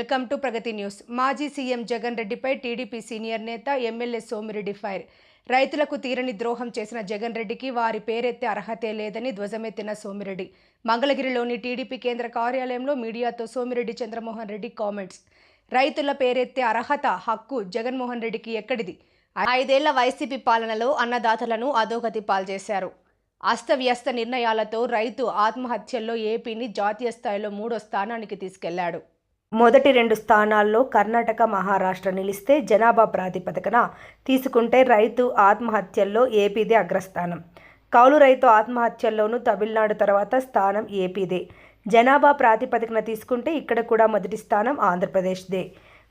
Welcome to Pragati news. మాజీ CM Jagan రెడ్డిపై TDP senior నేత ఎమ్మెల్యే సోమిరెడ్డి ఫైర్. రైతులకు తీరని ద్రోహం చేసిన జగన్ రెడ్డికి వారి పేరెత్తే అర్హతే లేదని ధ్వజమెత్తిన సోమిరెడ్డి. మంగళగిరిలోని టీడీపీ కేంద్ర కార్యాలయంలో మీడియాతో సోమిరెడ్డి చంద్రమోహన్ రెడ్డి కామెంట్స్. రైతుల పేరెత్తే అర్హత హక్కు జగన్మోహన్ రెడ్డికి ఎక్కడిది? ఐదేళ్ళ వైసీపీ పాలనలో అన్నదాతలను అధోగతి పాల్చేశారు. అస్తవ్యస్త నిర్ణయాలతో రైతు ఆత్మహత్యల్లో ఏపీని జాతీయ స్థాయిలో మూడో స్థానానికి తీసుకెళ్ళాడు. మొదటి రెండు స్థానాల్లో కర్ణాటక మహారాష్ట్ర నిలిస్తే జనాభా ప్రాతిపదికన తీసుకుంటే రైతు ఆత్మహత్యల్లో ఏపీదే అగ్రస్థానం. కౌలు రైతు ఆత్మహత్యల్లోనూ తమిళనాడు తర్వాత స్థానం ఏపీదే. జనాభా ప్రాతిపదికన తీసుకుంటే ఇక్కడ కూడా మొదటి స్థానం ఆంధ్రప్రదేశ్దే.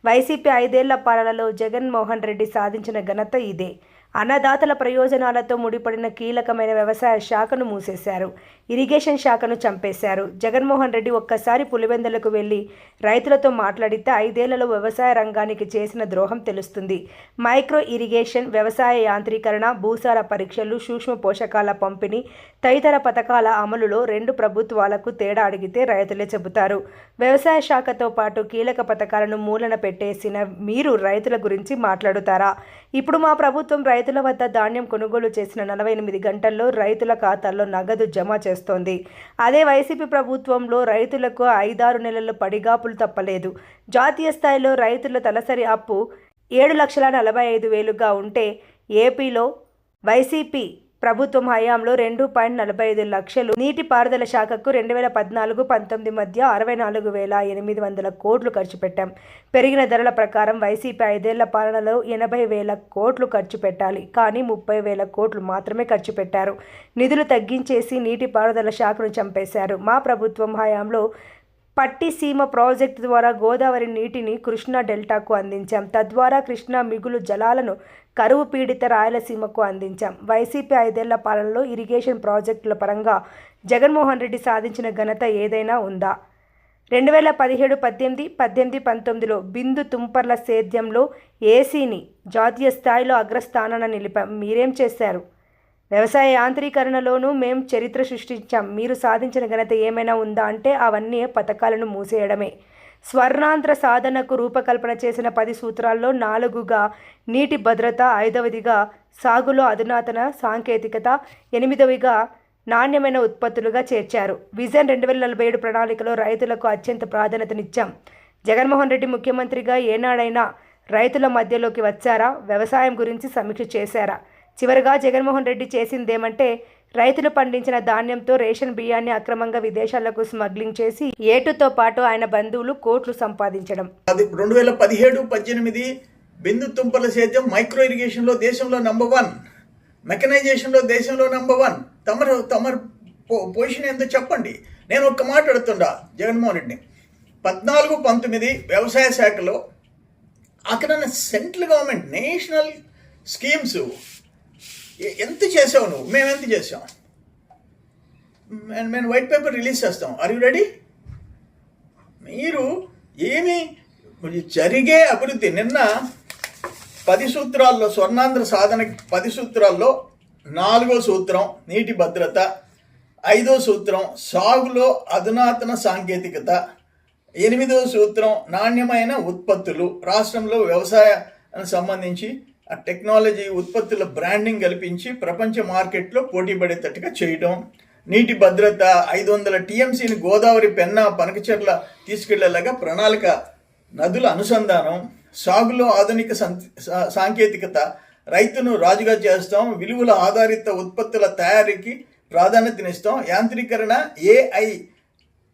వైసీపీ ఐదేళ్ళ పాలనలో జగన్మోహన్ రెడ్డి సాధించిన ఘనత ఇదే. అన్నదాతల ప్రయోజనాలతో ముడిపడిన కీలకమైన వ్యవసాయ శాఖను మూసేశారు. ఇరిగేషన్ శాఖను చంపేశారు. జగన్మోహన్ రెడ్డి ఒక్కసారి పులివెందులకు వెళ్ళి రైతులతో మాట్లాడితే ఐదేళ్ళలో వ్యవసాయ రంగానికి చేసిన ద్రోహం తెలుస్తుంది. మైక్రో ఇరిగేషన్ వ్యవసాయ యాంత్రీకరణ భూసార పరీక్షలు సూక్ష్మ పోషకాల పంపిణీ తదితర పథకాల అమలులో రెండు ప్రభుత్వాలకు తేడా అడిగితే రైతులే చెబుతారు. వ్యవసాయ శాఖతో పాటు కీలక పథకాలను మూలన పెట్టేసిన మీరు రైతుల గురించి మాట్లాడుతారా? ఇప్పుడు మా ప్రభుత్వం రైతుల వద్ద ధాన్యం కొనుగోలు చేసిన నలభై ఎనిమిది గంటల్లో రైతుల ఖాతాల్లో నగదు జమ చేస్తోంది. అదే వైసీపీ ప్రభుత్వంలో రైతులకు ఐదారు నెలలు పడిగాపులు తప్పలేదు. జాతీయ స్థాయిలో రైతుల తలసరి అప్పు ఏడు లక్షల నలభై ఐదు వేలుగా ఉంటే ఏపీలో వైసీపీ ప్రభుత్వం హయాంలో రెండు పాయింట్ నలభై ఐదు లక్షలు నీటిపారుదల శాఖకు రెండు వేల పద్నాలుగు పంతొమ్మిది మధ్య అరవై నాలుగు వేల ఎనిమిది వందల కోట్లు ఖర్చు పెట్టాం. పెరిగిన ధరల ప్రకారం వైసీపీ ఐదేళ్ళ పాలనలో ఎనభై వేల కోట్లు ఖర్చు పెట్టాలి. కానీ ముప్పై వేల కోట్లు మాత్రమే ఖర్చు పెట్టారు. నిధులు తగ్గించేసి నీటిపారుదల శాఖను చంపేశారు. మా ప్రభుత్వం హయాంలో పట్టిసీమ ప్రాజెక్టు ద్వారా గోదావరి నీటిని కృష్ణా డెల్టాకు అందించాం. తద్వారా కృష్ణా మిగులు జలాలను కరువు పీడిత రాయలసీమకు అందించాం. వైసీపీ ఐదేళ్ళ పాలనలో ఇరిగేషన్ ప్రాజెక్టుల పరంగా జగన్మోహన్ రెడ్డి సాధించిన ఘనత ఏదైనా ఉందా? రెండు వేల పదిహేడు పద్దెనిమిది పద్దెనిమిది పంతొమ్మిదిలో బిందు తుంపర్ల సేద్యంలో ఏసీని జాతీయ స్థాయిలో అగ్రస్థానాన నిలిపాం. మీరేం చేశారు? వ్యవసాయ యాంత్రీకరణలోనూ మేం చరిత్ర సృష్టించాం. మీరు సాధించిన ఘనత ఏమైనా ఉందా అంటే అవన్నీ పథకాలను మూసేయడమే. స్వర్ణాంధ్ర సాధనకు రూపకల్పన చేసిన పది సూత్రాల్లో నాలుగుగా నీటి భద్రత ఐదవదిగా సాగులో అధునాతన సాంకేతికత ఎనిమిదవిగా నాణ్యమైన ఉత్పత్తులుగా చేర్చారు. విజన్ రెండు వేల నలభై ఏడు ప్రణాళికలో రైతులకు అత్యంత ప్రాధాన్యతనిచ్చాం. జగన్మోహన్ రెడ్డి ముఖ్యమంత్రిగా ఏనాడైనా రైతుల మధ్యలోకి వచ్చారా? వ్యవసాయం గురించి సమీక్ష చేశారా? చివరిగా జగన్మోహన్ రెడ్డి చేసిందేమంటే రైతులు పండించిన ధాన్యంతో రేషన్ బియ్యాన్ని అక్రమంగా విదేశాలకు స్మగ్లింగ్ చేసి ఏటుతో పాటు ఆయన బంధువులు కోట్లు సంపాదించడం. రెండు వేల పదిహేడు పద్దెనిమిది బిందు తుంపల సేద్యం మైక్రో ఇరిగేషన్లో దేశంలో నంబర్ వన్ మెకనైజేషన్లో దేశంలో నంబర్ వన్. తమరు తమరు పొజిషన్ ఎంతో చెప్పండి. నేను ఒక్క మాట అడుగుతుండా జగన్మోహన్ రెడ్డిని. పద్నాలుగు పంతొమ్మిది వ్యవసాయ శాఖలో అక్కడ సెంట్రల్ గవర్నమెంట్ నేషనల్ స్కీమ్స్ ఎంత చేసావు నువ్వు? మేము ఎంత చేసాం? మేము- మేము వైట్ పేపర్ రిలీజ్ చేస్తాం. ఆర్ యు రెడీ మీరు ఏమి జరిగే అభివృద్ధి. నిన్న పది సూత్రాల్లో స్వర్ణాంధ్ర సాధన పది సూత్రాల్లో నాలుగో సూత్రం నీటి భద్రత ఐదో సూత్రం సాగులో అధునాతన సాంకేతికత ఎనిమిదో సూత్రం నాణ్యమైన ఉత్పత్తులు రాష్ట్రంలో వ్యవసాయానికి సంబంధించి టెక్నాలజీ ఉత్పత్తుల బ్రాండింగ్ కల్పించి ప్రపంచ మార్కెట్లో పోటీ పడేటట్టుగా చేయడం నీటి భద్రత ఐదు వందల టీఎంసీని గోదావరి పెన్నా పనకచెర్ల తీసుకెళ్ళేలాగా ప్రణాళిక నదుల అనుసంధానం సాగులో ఆధునిక సా- సాంకేతికత రైతును రాజుగా చేస్తాం విలువల ఆధారిత ఉత్పత్తుల తయారీకి ప్రాధాన్యతనిస్తాం యాంత్రీకరణ ఏఐ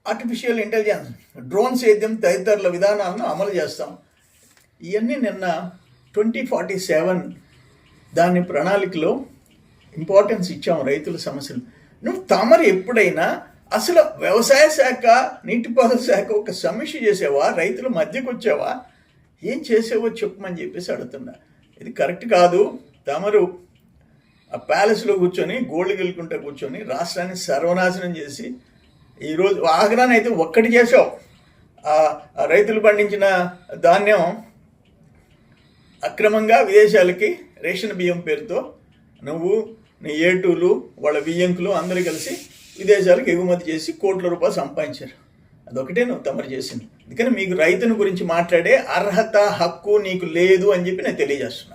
ఆర్టిఫిషియల్ ఇంటెలిజెన్స్ డ్రోన్ సేద్యం తదితరుల విధానాలను అమలు చేస్తాం. ఇవన్నీ నిన్న ట్వంటీ ఫార్టీ సెవెన్ దాని ప్రణాళికలో ఇంపార్టెన్స్ ఇచ్చాం రైతుల సమస్యలు. నువ్వు తమరు ఎప్పుడైనా అసలు వ్యవసాయ శాఖ నీటిపారుదల శాఖ ఒక సమీక్ష చేసేవా? రైతుల మధ్యకు వచ్చావా? ఏం చేసేవో చెప్పమని చెప్పేసి అడుగుతున్నా. ఇది కరెక్ట్ కాదు. తమరు ఆ ప్యాలెస్లో కూర్చొని గోల్డ్ గెలుకుంటా కూర్చొని రాష్ట్రాన్ని సర్వనాశనం చేసి ఈరోజు ఆగ్రాన్ని అయితే ఒక్కటి చేసావు. రైతులు పండించిన ధాన్యం అక్రమంగా విదేశాలకి రేషన్ బియ్యం పేరుతో నువ్వు నీ ఏటూలు వాళ్ళ బియ్యంకులు అందరూ కలిసి విదేశాలకు ఎగుమతి చేసి కోట్ల రూపాయలు సంపాదించారు. అదొకటే నువ్వు తమరు చేసింది. అందుకని మీకు రైతుని గురించి మాట్లాడే అర్హత హక్కు నీకు లేదు అని చెప్పి నేను తెలియజేస్తున్నాను